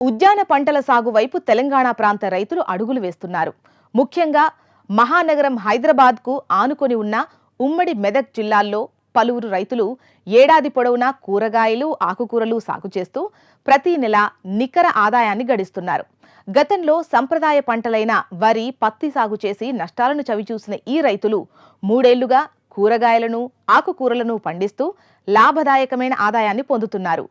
ఉద్యాన పంటల సాగు వైపు తెలంగాణ ప్రాంత రైతులు అడుగులు వేస్తున్నారు. ముఖ్యంగా మహానగరం హైదరాబాద్కు ఆనుకొని ఉన్న ఉమ్మడి మెదక్ జిల్లాల్లో పలువురు రైతులు ఏడాది పొడవునా కూరగాయలు ఆకుకూరలు సాగు చేస్తూ ప్రతి నెల నికర ఆదాయాన్ని గడిస్తున్నారు. గతంలో సంప్రదాయ పంటలైన వరి పత్తి సాగు చేసి నష్టాలను చవిచూసిన ఈ రైతులు మూడేళ్ళుగా కూరగాయలను ఆకుకూరలను పండిస్తూ లాభదాయకమైన ఆదాయాన్ని పొందుతున్నారు.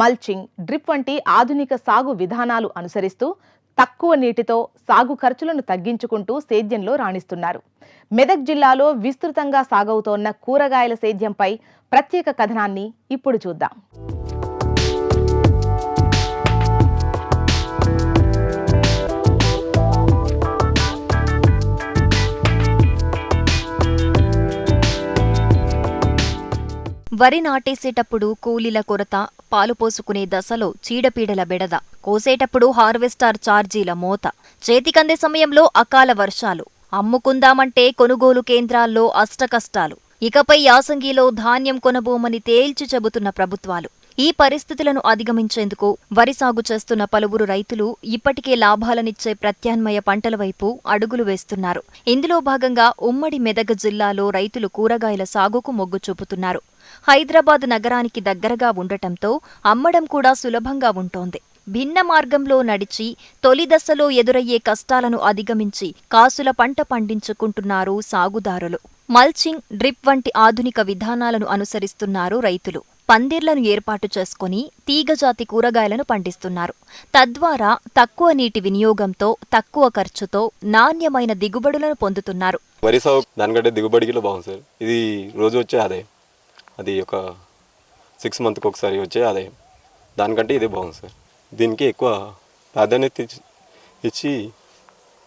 మల్చింగ్ డ్రిప్ వంటి ఆధునిక సాగు విధానాలు అనుసరిస్తూ తక్కువ నీటితో సాగు ఖర్చులను తగ్గించుకుంటూ సేద్యంలో రాణిస్తున్నారు. మెదక్ జిల్లాలో విస్తృతంగా సాగవుతోన్న కూరగాయల సేద్యంపై ప్రత్యేక కథనాన్ని ఇప్పుడు చూద్దాం. వరి నాటేసేటప్పుడు కూలీల కొరత పాలు పోసుకునే దశలో చీడపీడల బెడద కోసేటప్పుడు హార్వెస్టార్ ఛార్జీల మోత. చేతికందే సమయంలో అకాల వర్షాలు. అమ్ముకుందామంటే కొనుగోలు కేంద్రాల్లో అష్టకష్టాలు. ఇకపై యాసంగిలో ధాన్యం కొనబోమని తేల్చి చెబుతున్న ప్రభుత్వాలు. ఈ పరిస్థితులను అధిగమించేందుకు వరి సాగు చేస్తున్న పలువురు రైతులు ఇప్పటికే లాభాలనిచ్చే ప్రత్యామ్నాయ పంటల వైపు అడుగులు వేస్తున్నారు. ఇందులో భాగంగా ఉమ్మడి మెదక్ జిల్లాలో రైతులు కూరగాయల సాగుకు మొగ్గు చూపుతున్నారు. హైదరాబాద్ నగరానికి దగ్గరగా ఉండటంతో అమ్మడం కూడా సులభంగా ఉంటోంది. భిన్న మార్గంలో నడిచి తొలి దశలో ఎదురయ్యే కష్టాలను అధిగమించి కాసుల పంట పండించుకుంటున్నారు సాగుదారులు. మల్చింగ్ డ్రిప్ వంటి ఆధునిక విధానాలను అనుసరిస్తున్నారు రైతులు. పందిర్లను ఏర్పాటు చేసుకుని తీగజాతి కూరగాయలను పండిస్తున్నారు. తద్వారా తక్కువ నీటి వినియోగంతో తక్కువ ఖర్చుతో నాణ్యమైన దిగుబడులను పొందుతున్నారు. వరి సాగు దానికంటే బాగుంది సార్. ఇది రోజు వచ్చే ఆదాయం. అది ఒక సిక్స్ మంత్కి ఒకసారి వచ్చే ఆదాయం. దానికంటే ఇదే బాగుంది సార్. దీనికి ఎక్కువ ప్రాధాన్యత ఇచ్చి- ఇచ్చి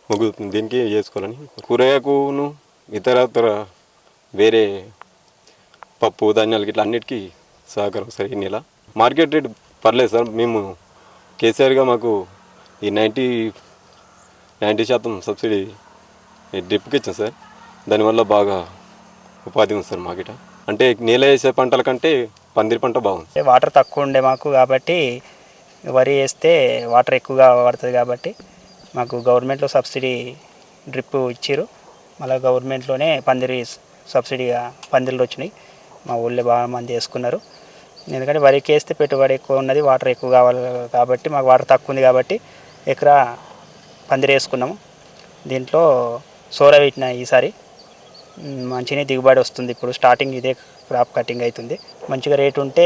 ముగ్గు దీనికి చేసుకోవాలని కూరగాయకును ఇతర ఇతర వేరే పప్పు ధాన్యాలకి ఇట్లా అన్నిటికీ సహకారం సార్ ఈ నెల. మార్కెట్ రేట్ పర్లేదు సార్. మేము కేసీఆర్గా మాకు ఈ నైంటీ నైంటీ శాతం సబ్సిడీ డ్రిప్కి ఇచ్చాం సార్. దానివల్ల బాగా ఉపాధి ఉంది సార్ మాకిట అంటే నేల వేసే పంటల కంటే పందిరి పంట బాగుంది. వాటర్ తక్కువ ఉండే మాకు కాబట్టి వరి వేస్తే వాటర్ ఎక్కువగా పడుతుంది కాబట్టి మాకు గవర్నమెంట్లో సబ్సిడీ డ్రిప్ ఇచ్చారు మళ్ళీ గవర్నమెంట్లోనే పందిరి సబ్సిడీగా పందిర్లు వచ్చినాయి. మా ఊళ్ళో బాగా మంది వేసుకున్నారు. ఎందుకంటే వరికి వేస్తే పెట్టుబడి ఎక్కువ ఉన్నది వాటర్ ఎక్కువ కావాలి కాబట్టి మాకు వాటర్ తక్కువ ఉంది కాబట్టి ఎకరా పందిరి వేసుకున్నాము. దీంట్లో సోర పెట్టిన ఈసారి. మ్, మంచిగానే దిగుబడి వస్తుంది. ఇప్పుడు స్టార్టింగ్ ఇదే క్రాప్ కటింగ్ అవుతుంది. మంచిగా రేటు ఉంటే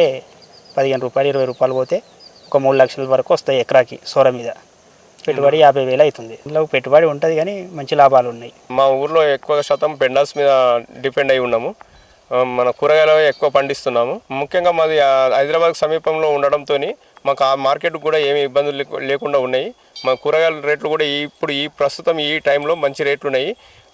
పదిహేను రూపాయలు ఇరవై రూపాయలు పోతే ఒక మూడు లక్షల వరకు వస్తాయి ఎకరాకి సోర మీద. పెట్టుబడి యాభై వేలు అవుతుంది. ఇందులో పెట్టుబడి ఉంటుంది కానీ మంచి లాభాలు ఉన్నాయి. మా ఊర్లో ఎక్కువ శాతం పెండాల్స్ మీద డిపెండ్ అయి ఉన్నాము. మన కూరగాయలు ఎక్కువ పండిస్తున్నాము. ముఖ్యంగా మాది హైదరాబాద్ సమీపంలో ఉండడంతో మాకు ఆ మార్కెట్ కూడా ఏమి ఇబ్బందులు లేకుండా ఉన్నాయి. మా కూరగాయల రేట్లు కూడా ఇప్పుడు ఈ ప్రస్తుతం ఈ టైంలో మంచి రేట్లు ఉన్నాయి.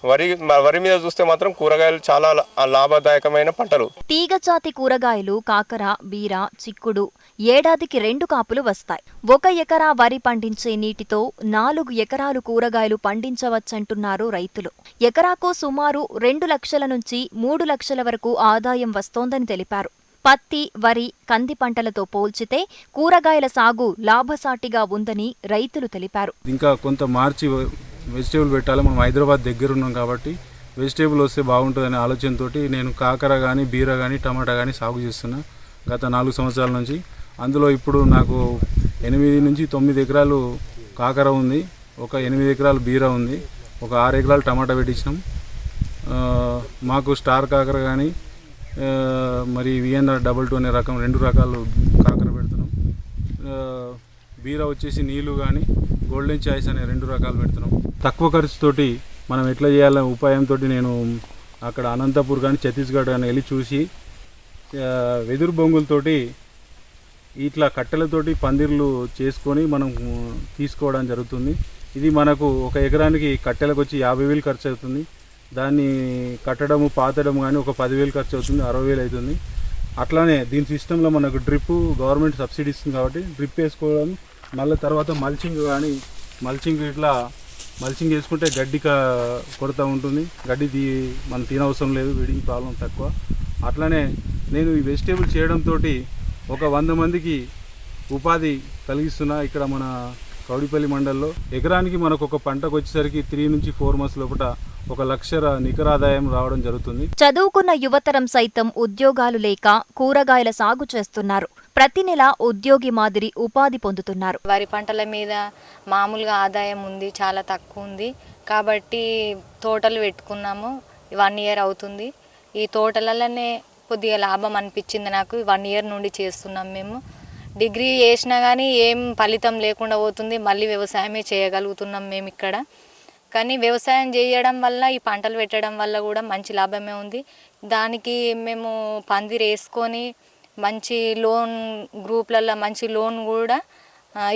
వరి వరి మీద చూస్తే మాత్రం కూరగాయలు చాలా లాభదాయకమైన పంటలు. తీగజాతి కూరగాయలు కాకర బీర చిక్కుడు ఏడాదికి రెండు కాపులు వస్తాయి. ఒక ఎకరా వరి పండించే నీటితో నాలుగు ఎకరాలు కూరగాయలు పండించవచ్చంటున్నారు రైతులు. ఎకరాకు సుమారు రెండు లక్షల నుంచి మూడు లక్షల వరకు ఆదాయం వస్తోందని తెలిపారు. పత్తి వరి కంది పంటలతో పోల్చితే కూరగాయల సాగు లాభసాటిగా ఉందని రైతులు తెలిపారు. ఇంకా కొంత మార్చి వెజిటేబుల్ పెట్టాలి. మనం హైదరాబాద్ దగ్గర ఉన్నాం కాబట్టి వెజిటేబుల్ వస్తే బాగుంటుందనే ఆలోచనతో నేను కాకర కానీ బీర కానీ టమాటా కానీ సాగు చేస్తున్నా గత నాలుగు సంవత్సరాల నుంచి. అందులో ఇప్పుడు నాకు ఎనిమిది నుంచి తొమ్మిది ఎకరాలు కాకర ఉంది ఒక ఎనిమిది ఎకరాలు బీర ఉంది ఒక ఆరు ఎకరాలు టమాటా పెట్టించినాం. మాకు స్టార్ కాకర కానీ మరి విఎన్ఆర్ డబల్ టూ అనే రకం రెండు రకాలు కాకర పెడుతున్నాం. బీర వచ్చేసి నీళ్ళు కానీ గోల్డెన్ చాయిస్ అనే రెండు రకాలు పెడుతున్నాం. తక్కువ ఖర్చుతోటి మనం ఎట్లా చేయాలనే ఉపాయంతో నేను అక్కడ అనంతపూర్ కానీ ఛత్తీస్గఢ్ కానీ వెళ్ళి చూసి వెదురు బొంగులతోటి ఇట్లా కట్టెలతోటి పందిర్లు చేసుకొని మనం తీసుకోవడం జరుగుతుంది. ఇది మనకు ఒక ఎకరానికి కట్టెలకు వచ్చి యాభై వేలు ఖర్చు అవుతుంది దాన్ని కట్టడము పాతడం కానీ ఒక పదివేలు ఖర్చు అవుతుంది అరవై వేలు అవుతుంది అట్లానే దీని సిస్టంలో మనకు డ్రిప్ గవర్నమెంట్ సబ్సిడీ ఇస్తుంది కాబట్టి డ్రిప్ వేసుకోవడం మళ్ళీ తర్వాత మల్చింగ్ కానీ మల్చింగ్ ఇట్లా మల్చింగ్ చేసుకుంటే గడ్డి క- కొరత ఉంటుంది. గడ్డి తీ మనం తినవసరం లేదు వీడింగ్ ప్రాబ్లం తక్కువ. అట్లనే నేను ఈ వెజిటేబుల్ చేయడంతో ఒక వంద మందికి ఉపాధి కలిగిస్తున్నా ఇక్కడ మన కౌడిపల్లి మండల్లో. ఎకరానికి మనకు ఒక పంటకు వచ్చేసరికి త్రీ నుంచి ఫోర్ మంత్స్ లోపల ఒక లక్ష నికరాదాయం నికర ఆదాయం రావడం జరుగుతుంది. చదువుకున్న యువతరం సైతం ఉద్యోగాలు లేక కూరగాయల సాగు చేస్తున్నారు. ప్రతి నెల ఉద్యోగి మాదిరి ఉపాధి పొందుతున్నారు. వరి పంటల మీద మామూలుగా ఆదాయం ఉంది చాలా తక్కువ ఉంది. కాబట్టి తోటలు పెట్టుకున్నాము వన్ ఇయర్ అవుతుంది. ఈ తోటలలోనే కొద్దిగా లాభం అనిపించింది నాకు వన్ ఇయర్ నుండి చేస్తున్నాం మేము. డిగ్రీ చేసినా కానీ ఏం ఫలితం లేకుండా పోతుంది మళ్ళీ వ్యవసాయమే చేయగలుగుతున్నాం మేము ఇక్కడ. కానీ వ్యవసాయం చేయడం వల్ల ఈ పంటలు పెట్టడం వల్ల కూడా మంచి లాభమే ఉంది. దానికి మేము పందిరేసుకొని వేసుకొని మంచి లోన్ గ్రూప్లలో మంచి లోన్ కూడా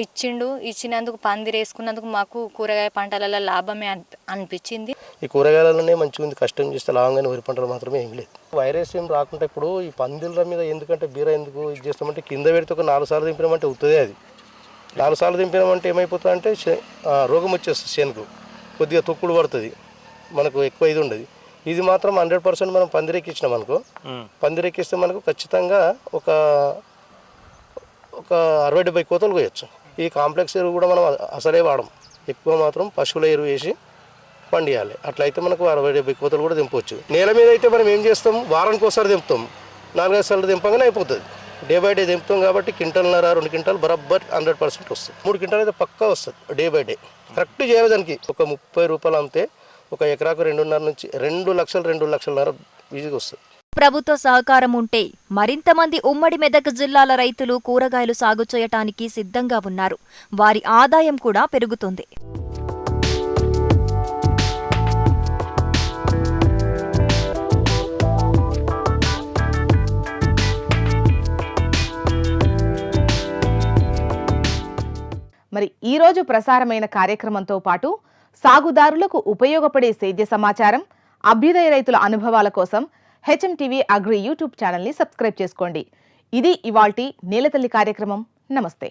ఇచ్చిండు. ఇచ్చినందుకు పందిరి వేసుకున్నందుకు మాకు కూరగాయ పంటలలో లాభమే అనిపించింది. ఈ కూరగాయలలోనే మంచిగా ఉంది. కష్టం చేస్తే లాభంగానే వరి పంటలు మాత్రమే ఏం లేదు. వైరస్ ఏం రాకుండా ఇప్పుడు ఈ పందిళ్ళ మీద ఎందుకంటే బీర ఎందుకు ఇది చేస్తామంటే కింద పెడితే ఒక నాలుగు సార్లు దింపినామంటే అవుతుంది అది. నాలుగు సార్లు దింపినామంటే ఏమైపోతుంది అంటే రోగం వచ్చేస్తుంది శనుకు. కొద్దిగా తొక్కుడు పడుతుంది. మనకు ఎక్కువ ఇది ఉండదు. ఇది మాత్రం హండ్రెడ్ పర్సెంట్ మనం పందిరెక్కించినాం అనుకో. పందిరెక్కిస్తే మనకు ఖచ్చితంగా ఒక ఒక అరవై డెబ్బై కోతలు కోయచ్చు ఈ కాంప్లెక్స్ ఎరువు కూడా మనం అసలే వాడం. ఎక్కువ మాత్రం పశువుల ఎరువు వేసి పండియాలి. అట్లయితే మనకు అరవై డెబ్బై కోతలు కూడా దింపవచ్చు నేల మీద అయితే మనం ఏం చేస్తాం? వారానికి ఒకసారి దింపుతాం. నాలుగైదు సార్లు దింపగానే అయిపోతుంది. డే బై డే దింపుతాం కాబట్టి క్వింటల్నర రెండు క్వింటాల్ బరాబర్ హండ్రెడ్ పర్సెంట్ వస్తుంది. మూడు క్వింటాల్ అయితే పక్కా వస్తుంది డే బై డే. కరెక్ట్ చేయాలి దానికి ఒక ముప్పై రూపాయలు అమ్మితే ఒక ఎకరాకు రెండున్నర నుంచి రెండు లక్షలు రెండు లక్షలన్నర ఈజీగా వస్తుంది. ప్రభుత్వ సహకారం ఉంటే మరింత మంది ఉమ్మడి మెదక్ జిల్లాల రైతులు కూరగాయలు సాగు చేయటానికి సిద్ధంగా ఉన్నారు. వారి ఆదాయం కూడా పెరుగుతుంది. మరి ఈ రోజు ప్రసారమైన కార్యక్రమంతో పాటు సాగుదారులకు ఉపయోగపడే సేద్య సమాచారం అభ్యుదయ రైతుల అనుభవాల కోసం హెచ్ఎం టీవీ అగ్రి యూట్యూబ్ ఛానల్ని సబ్స్క్రైబ్ చేసుకోండి. ఇది ఇవాల్టి నేలతల్లి కార్యక్రమం. నమస్తే.